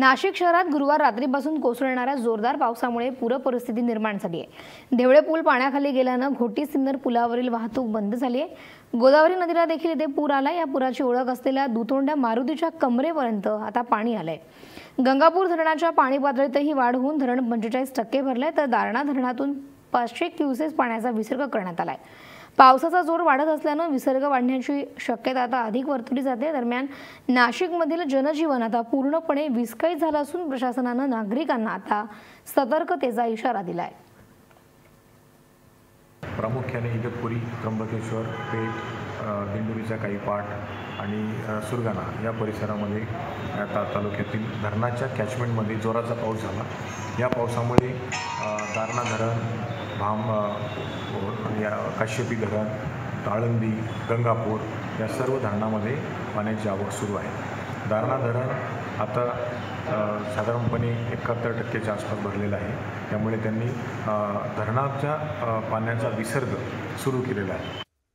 नाशिक शहरात गुरुवार रात्रीपासून कोसळणाऱ्या जोरदार पावसामुळे पूरपरिस्थिती निर्माण झाली आहे. देवळे पूल पाण्याखाली गेल्यानं घोटी सिन्नर पुलावरील वाहतूक बंद झाली आहे. गोदावरी नदीला देखील इथे पूर आला या पुराची ओळख असलेल्या दुतोंड्या मारुतीच्या कमरेपर्यंत आता पाणी आलंय. गंगापूर धरणाच्या पाणी पातळीतही वाढ होऊन धरण पंचेचाळीस टक्के भरलंय. तर दारणा धरणातून पाचशे क्युसेस पाण्याचा विसर्ग करण्यात आलाय. पावसाचा जोर वाढत असल्यानं विसर्ग वाढण्याची शक्यता आता अधिक वर्तवली जाते. दरम्यान नाशिकमधील जनजीवन आता पूर्णपणे विस्कळीत झालं असून प्रशासनानं नागरिकांना आता सतर्कतेचा इशारा दिलाय. प्रामुख्याने इगतपुरी त्र्यंबकेश्वर पेठ दिंडोरीचा काही पाठ आणि सुरगाणा या परिसरामध्ये ता तालुक्यातील धरणाच्या कॅचमेंटमध्ये जोराचा पाऊस झाला. या पावसामुळे दारणा धरण भाम या काश्यपी धरण आळंदी गंगापूर या सर्व धरणामध्ये पाण्याची आवक सुरू आहे. दारणा धरण आता साधारणपणे एकाहत्तर टक्केच्या आसपास भरलेलं आहे. त्यामुळे त्यांनी धरणाच्या पाण्याचा विसर्ग सुरू केलेला आहे.